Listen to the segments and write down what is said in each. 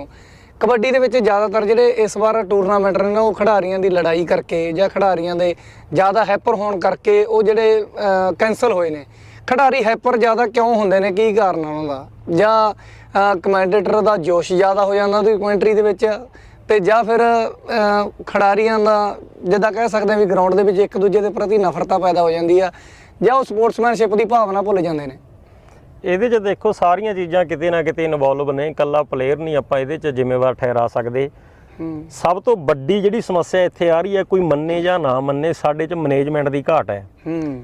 ਹੋ। ਕਬੱਡੀ ਦੇ ਵਿੱਚ ਜ਼ਿਆਦਾਤਰ ਜਿਹੜੇ ਇਸ ਵਾਰ ਟੂਰਨਾਮੈਂਟ ਨੇ ਉਹ ਖਿਡਾਰੀਆਂ ਦੀ ਲੜਾਈ ਕਰਕੇ ਜਾਂ ਖਿਡਾਰੀਆਂ ਦੇ ਜ਼ਿਆਦਾ ਹੈਪਰ ਹੋਣ ਕਰਕੇ ਉਹ ਜਿਹੜੇ ਕੈਨਸਲ ਹੋਏ ਨੇ। ਖਿਡਾਰੀ ਹੈਪਰ ਜ਼ਿਆਦਾ ਕਿਉਂ ਹੁੰਦੇ ਨੇ? ਕੀ ਕਾਰਨ ਆ ਉਹਨਾਂ ਦਾ? ਜਾਂ ਕਮੈਂਟੇਟਰ ਦਾ ਜੋਸ਼ ਜ਼ਿਆਦਾ ਹੋ ਜਾਂਦਾ ਉਹਦੀ ਕਮੈਂਟਰੀ ਦੇ ਵਿੱਚ? ਤੇ ਜਾਂ ਫਿਰ ਖਿਡਾਰੀਆਂ ਦਾ ਜਿੱਦਾਂ ਕਹਿ ਸਕਦੇ ਹਾਂ ਵੀ ਗਰਾਊਂਡ ਦੇ ਵਿੱਚ ਇੱਕ ਦੂਜੇ ਦੇ ਪ੍ਰਤੀ ਨਫ਼ਰਤਾ ਪੈਦਾ ਹੋ ਜਾਂਦੀ ਆ, ਜਾਂ ਉਹ ਸਪੋਰਟਸਮੈਨਸ਼ਿਪ ਦੀ ਭਾਵਨਾ ਭੁੱਲ ਜਾਂਦੇ ਨੇ। ਇਹਦੇ 'ਚ ਦੇਖੋ ਸਾਰੀਆਂ ਚੀਜ਼ਾਂ ਕਿਤੇ ਨਾ ਕਿਤੇ ਇਨਵੋਲਵ ਨੇ ਇਕੱਲਾ ਪਲੇਅਰ ਨਹੀਂ ਆਪਾਂ ਇਹਦੇ 'ਚ ਜ਼ਿੰਮੇਵਾਰ ਠਹਿਰਾ ਸਕਦੇ। ਸਭ ਤੋਂ ਵੱਡੀ ਜਿਹੜੀ ਸਮੱਸਿਆ ਇੱਥੇ ਆ ਰਹੀ ਹੈ ਕੋਈ ਮੰਨੇ ਜਾਂ ਨਾ ਮੰਨੇ ਸਾਡੇ 'ਚ ਮੈਨੇਜਮੈਂਟ ਦੀ ਘਾਟ ਹੈ।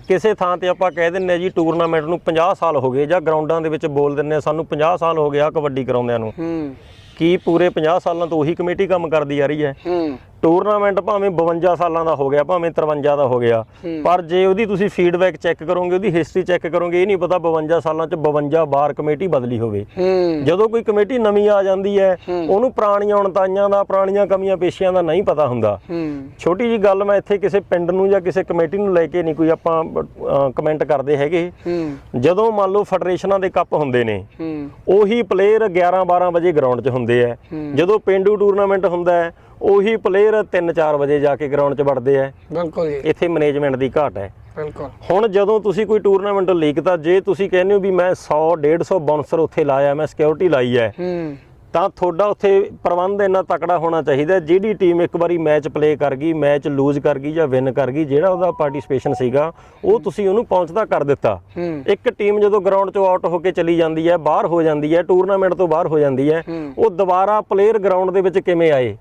ਕਿਸੇ ਥਾਂ ਤੇ ਆਪਾਂ ਕਹਿ ਦਿੰਨੇ ਜੀ ਟੂਰਨਾਮੈਂਟ ਨੂੰ 50 ਸਾਲ ਹੋ ਗਏ ਜਾਂ ਗਰਾਊਂਡਾਂ ਦੇ ਵਿੱਚ ਬੋਲ ਦਿੰਨੇ ਸਾਨੂੰ 50 ਸਾਲ ਹੋ ਗਿਆ ਕਬੱਡੀ ਕਰਾਉਂਦਿਆਂ ਨੂੰ। ਕੀ ਪੂਰੇ 50 ਸਾਲਾਂ ਤੋਂ ਉਹੀ ਕਮੇਟੀ ਕੰਮ ਕਰਦੀ ਆ ਰਹੀ ਹੂੰ। ਟੂਰਨਾਮੈਂਟ ਭਾਵੇਂ 52 ਸਾਲਾਂ ਦਾ ਹੋ ਗਿਆ ਭਾਵੇਂ 53 ਦਾ ਹੋ ਗਿਆ ਪਰ ਜੇ ਉਹਦੀ ਤੁਸੀਂ ਫੀਡਬੈਕ ਚੈੱਕ ਕਰੋਗੇ ਉਹਦੀ ਹਿਸਟਰੀ ਚੈੱਕ ਕਰੋਗੇ ਇਹ ਨਹੀਂ ਪਤਾ 52 ਸਾਲਾਂ ਚ 52 ਵਾਰ ਕਮੇਟੀ ਬਦਲੀ ਹੋਵੇ। ਜਦੋਂ ਕੋਈ ਕਮੇਟੀ ਨਵੀਂ ਆ ਜਾਂਦੀ ਹੈ ਉਹਨੂੰ ਪੁਰਾਣੀਆਂ ਉਣਤਾਈਆਂ ਦਾ ਪੁਰਾਣੀਆਂ ਕਮੀਆਂ ਪੇਸ਼ੀਆਂ ਦਾ ਨਹੀਂ ਪਤਾ ਹੁੰਦਾ। ਛੋਟੀ ਜੀ ਗੱਲ ਮੈਂ ਇੱਥੇ ਕਿਸੇ ਪਿੰਡ ਨੂੰ ਜਾਂ ਕਿਸੇ ਕਮੇਟੀ ਨੂੰ ਲੈ ਕੇ ਨਹੀਂ ਕੋਈ ਆਪਾਂ ਕਮੈਂਟ ਕਰਦੇ ਹੈਗੇ। ਜਦੋਂ ਮੰਨ ਲਓ ਫੈਡਰੇਸ਼ਨਾਂ ਦੇ ਕੱਪ ਹੁੰਦੇ ਨੇ ਉਹੀ ਪਲੇਅਰ 11 12 ਵਜੇ ਗਰਾਊਂਡ 'ਚ ਹੁੰਦੇ ਆ। ਜਦੋਂ ਪਿੰਡੂ ਟੂਰਨਾਮੈਂਟ ਹੁੰਦਾ ਹੈ ਉਹੀ ਪਲੇਅਰ 3-4 ਵਜੇ ਜਾ ਕੇ ਗਰਾਊਂਡ 'ਚ ਵੜਦੇ ਆ। ਬਿਲਕੁਲ ਜੀ। ਇੱਥੇ ਮੈਨੇਜਮੈਂਟ ਦੀ ਘਾਟ ਹੈ। ਬਿਲਕੁਲ। ਹੁਣ ਜਦੋਂ ਤੁਸੀਂ ਕੋਈ ਟੂਰਨਾਮੈਂਟ ਲੀਕ ਤਾਂ ਜੇ ਤੁਸੀਂ ਕਹਿੰਦੇ ਹੋ ਵੀ ਮੈਂ 100 150 ਬਾਉਂਸਰ ਉੱਥੇ ਲਾਇਆ ਮੈਂ ਸਿਕਿਉਰਿਟੀ ਲਾਈ ਹੈ ਹੂੰ। ਤਾਂ ਤੁਹਾਡਾ ਉੱਥੇ ਪ੍ਰਬੰਧ ਇੰਨਾ ਤਕੜਾ ਹੋਣਾ ਚਾਹੀਦਾ। ਜਿਹੜੀ ਟੀਮ ਇੱਕ ਵਾਰੀ ਮੈਚ ਪਲੇ ਕਰ ਗਈ ਮੈਚ ਲੂਜ਼ ਕਰ ਗਈ ਜਾਂ ਵਿਨ ਕਰ ਗਈ ਜਿਹੜਾ ਉਹਦਾ ਪਾਰਟਿਸਿਪੇਸ਼ਨ ਸੀਗਾ ਉਹ ਤੁਸੀਂ ਉਹਨੂੰ ਪਹੁੰਚਦਾ ਕਰ ਦਿੱਤਾ। ਇੱਕ ਟੀਮ ਜਦੋਂ ਗਰਾਊਂਡ ਚੋਂ ਆਊਟ ਹੋ ਕੇ ਚਲੀ ਜਾਂਦੀ ਹੈ ਬਾਹਰ ਹੋ ਜਾਂਦੀ ਹੈ ਟੂਰਨਾਮੈਂਟ ਤੋਂ ਬਾਹਰ ਹੋ ਜਾਂਦੀ ਹੈ। ਉਹ ਦੁਬਾਰਾ ਪਲੇਅਰ ਗਰਾਊਂਡ ਦੇ ਵਿੱਚ ਕਿਵੇਂ ਆਏ?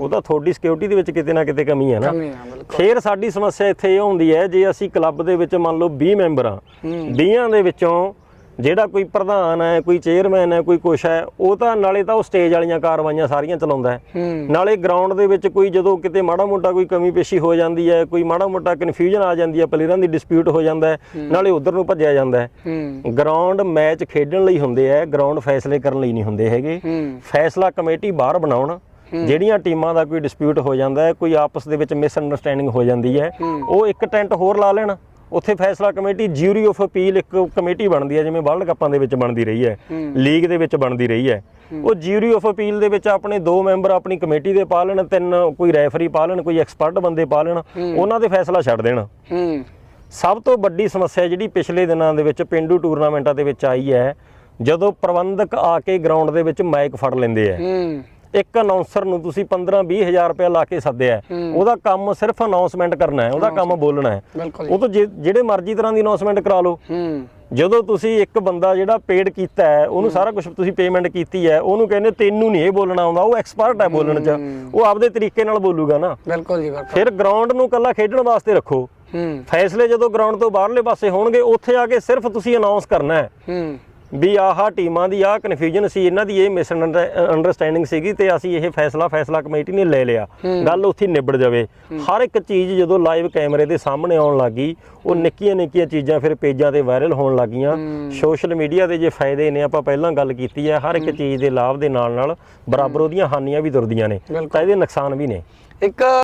ਉਹ ਤਾਂ ਤੁਹਾਡੀ ਸਿਕਿਉਰਿਟੀ ਦੇ ਵਿੱਚ ਕਿਤੇ ਨਾ ਕਿਤੇ ਕਮੀ ਹੈ ਨਾ। ਕਮੀ ਆ ਬਿਲਕੁਲ। ਫੇਰ ਸਾਡੀ ਸਮੱਸਿਆ ਇੱਥੇ ਇਹ ਹੁੰਦੀ ਹੈ ਜੇ ਅਸੀਂ ਕਲੱਬ ਦੇ ਵਿੱਚ ਮੰਨ ਲਓ 20 ਮੈਂਬਰ ਆ ਹੂੰ। 20 ਦੇ ਵਿੱਚੋਂ ਜਿਹੜਾ ਕੋਈ ਪ੍ਰਧਾਨ ਹੈ ਕੋਈ ਚੇਅਰਮੈਨ ਹੈ ਕੋਈ ਕੁਛ ਹੈ ਉਹ ਤਾਂ ਨਾਲੇ ਤਾਂ ਉਹ ਸਟੇਜ ਵਾਲੀਆਂ ਕਾਰਵਾਈਆਂ ਸਾਰੀਆਂ ਚਲਾਉਂਦਾ ਹੈ। ਨਾਲੇ ਗਰਾਊਂਡ ਦੇ ਵਿੱਚ ਕੋਈ ਜਦੋਂ ਕਿਤੇ ਮਾੜਾ ਮੋਟਾ ਕੋਈ ਕਮੀ ਪੇਸ਼ੀ ਹੋ ਜਾਂਦੀ ਹੈ ਕੋਈ ਮਾੜਾ ਮੋਟਾ ਕਨਫਿਊਜ਼ਨ ਆ ਜਾਂਦੀ ਹੈ ਪਲੇਅਰਾਂ ਦੀ ਡਿਸਪਿਊਟ ਹੋ ਜਾਂਦਾ ਹੈ ਨਾਲੇ ਉਧਰ ਨੂੰ ਭੱਜਿਆ ਜਾਂਦਾ ਹੈ। ਗਰਾਊਂਡ ਮੈਚ ਖੇਡਣ ਲਈ ਹੁੰਦੇ ਆ ਗਰਾਊਂਡ ਫੈਸਲੇ ਕਰਨ ਲਈ ਨਹੀਂ ਹੁੰਦੇ ਹੈਗੇ। ਫੈਸਲਾ ਕਮੇਟੀ ਬਾਹਰ ਬਣਾਉਣ ਜਿਹੜੀਆਂ ਟੀਮਾਂ ਦਾ ਕੋਈ ਡਿਸਪਿਊਟ ਹੋ ਜਾਂਦਾ ਹੈ ਕੋਈ ਆਪਸ ਦੇ ਵਿੱਚ ਮਿਸਅੰਡਰਸਟੈਂਡਿੰਗ ਹੋ ਜਾਂਦੀ ਹੈ ਉਹ ਇੱਕ ਟੈਂਟ ਹੋਰ ਲਾ ਲੈਣ। ਉੱਥੇ ਫੈਸਲਾ ਕਮੇਟੀ ਜਿਊਰੀ ਆਫ ਅਪੀਲ ਇੱਕ ਕਮੇਟੀ ਬਣਦੀ ਹੈ ਜਿਵੇਂ ਵਰਲਡ ਕੱਪਾਂ ਦੇ ਵਿੱਚ ਬਣਦੀ ਰਹੀ ਹੈ ਲੀਗ ਦੇ ਵਿੱਚ ਬਣਦੀ ਰਹੀ ਹੈ। ਉਹ ਜਿਊਰੀ ਆਫ ਅਪੀਲ ਦੇ ਵਿੱਚ ਆਪਣੇ ਦੋ ਮੈਂਬਰ ਆਪਣੀ ਕਮੇਟੀ ਦੇ ਪਾ ਲੈਣ ਤਿੰਨ ਕੋਈ ਰੈਫਰੀ ਪਾ ਲੈਣ ਕੋਈ ਐਕਸਪਰਟ ਬੰਦੇ ਪਾ ਲੈਣ ਉਹਨਾਂ ਦੇ ਫੈਸਲਾ ਛੱਡ ਦੇਣ। ਸਭ ਤੋਂ ਵੱਡੀ ਸਮੱਸਿਆ ਜਿਹੜੀ ਪਿਛਲੇ ਦਿਨਾਂ ਦੇ ਵਿੱਚ ਪਿੰਡੂ ਟੂਰਨਾਮੈਂਟਾਂ ਦੇ ਵਿੱਚ ਆਈ ਹੈ ਜਦੋਂ ਪ੍ਰਬੰਧਕ ਆ ਕੇ ਗਰਾਊਂਡ ਦੇ ਵਿੱਚ ਮਾਈਕ ਫੜ ਲੈਂਦੇ ਆ ਇੱਕ ਅਨਾਉਂਸਰ ਨੂੰ ਤੁਸੀਂ 15-20 ਹਜ਼ਾਰ ਰੁਪਏ ਲਾ ਕੇ ਸੱਦਿਆ। ਉਹਦਾ ਕੰਮ ਸਿਰਫ ਅਨਾਉਂਸਮੈਂਟ ਕਰਨਾ ਹੈ ਉਹਦਾ ਕੰਮ ਬੋਲਣਾ ਹੈ। ਉਹ ਤੋਂ ਜਿਹੜੇ ਮਰਜ਼ੀ ਤਰ੍ਹਾਂ ਦੀ ਅਨਾਉਂਸਮੈਂਟ ਕਰਾ ਲਓ। ਜਦੋਂ ਤੁਸੀਂ ਇੱਕ ਬੰਦਾ ਜਿਹੜਾ ਪੇਡ ਕੀਤਾ ਹੈ ਉਹਨੂੰ ਸਾਰਾ ਕੁਝ ਤੁਸੀਂ ਪੇਮੈਂਟ ਕੀਤੀ ਹੈ ਉਹਨੂੰ ਕਹਿੰਦੇ ਤੈਨੂੰ ਨਹੀਂ ਇਹ ਬੋਲਣਾ ਆਉਂਦਾ ਉਹ ਐਕਸਪਰਟ ਹੈ ਬੋਲਣ 'ਚ। ਉਹ ਆਪਦੇ ਤਰੀਕੇ ਨਾਲ ਬੋਲੂਗਾ ਨਾ। ਬਿਲਕੁਲ ਜੀ ਬਿਲਕੁਲ। ਫਿਰ ਗਰਾਊਂਡ ਨੂੰ ਕੱਲਾ ਖੇਡਣ ਵਾਸਤੇ ਰੱਖੋ। ਹੂੰ। ਫੈਸਲੇ ਜਦੋਂ ਗਰਾਊਂਡ ਤੋਂ ਬਾਹਰਲੇ ਪਾਸੇ ਹੋਣਗੇ ਉੱਥੇ ਆ ਕੇ ਸਿਰਫ ਤੁਸੀਂ ਅਨਾਉਂਸ ਕਰਨਾ ਹੈ। ਹੂੰ। ਵੀ ਆਹ ਟੀਮਾਂ ਦੀ ਆਹ ਕਨਫਿਊਜ਼ਨ ਸੀ ਇਹਨਾਂ ਦੀ ਇਹ ਮਿਸ ਅੰਡਰਸਟੈਂਡਿੰਗ ਸੀਗੀ ਤੇ ਅਸੀਂ ਇਹ ਫੈਸਲਾ ਫੈਸਲਾ ਕਮੇਟੀ ਨੇ ਲੈ ਲਿਆ। ਗੱਲ ਉੱਥੇ ਨਿਬੜ ਜਾਵੇ। ਹਰ ਇੱਕ ਚੀਜ਼ ਜਦੋਂ ਲਾਈਵ ਕੈਮਰੇ ਦੇ ਸਾਹਮਣੇ ਆਉਣ ਲੱਗੀ ਉਹ ਨਿੱਕੀਆਂ ਨਿੱਕੀਆਂ ਚੀਜ਼ਾਂ ਫਿਰ ਪੇਜਾਂ ਤੇ ਵਾਇਰਲ ਹੋਣ ਲੱਗੀਆਂ ਸੋਸ਼ਲ ਮੀਡੀਆ ਦੇ ਜੇ ਫਾਇਦੇ ਨੇ ਆਪਾਂ ਪਹਿਲਾਂ ਗੱਲ ਕੀਤੀ ਹੈ ਹਰ ਇੱਕ ਚੀਜ਼ ਦੇ ਲਾਭ ਦੇ ਨਾਲ ਨਾਲ ਬਰਾਬਰ ਉਹਦੀਆਂ ਹਾਨੀਆਂ ਵੀ ਦੁਰਦੀਆਂ ਨੇ। ਤਾਂ ਇਹਦੇ ਨੁਕਸਾਨ ਵੀ ਨੇ। ਇੱਕ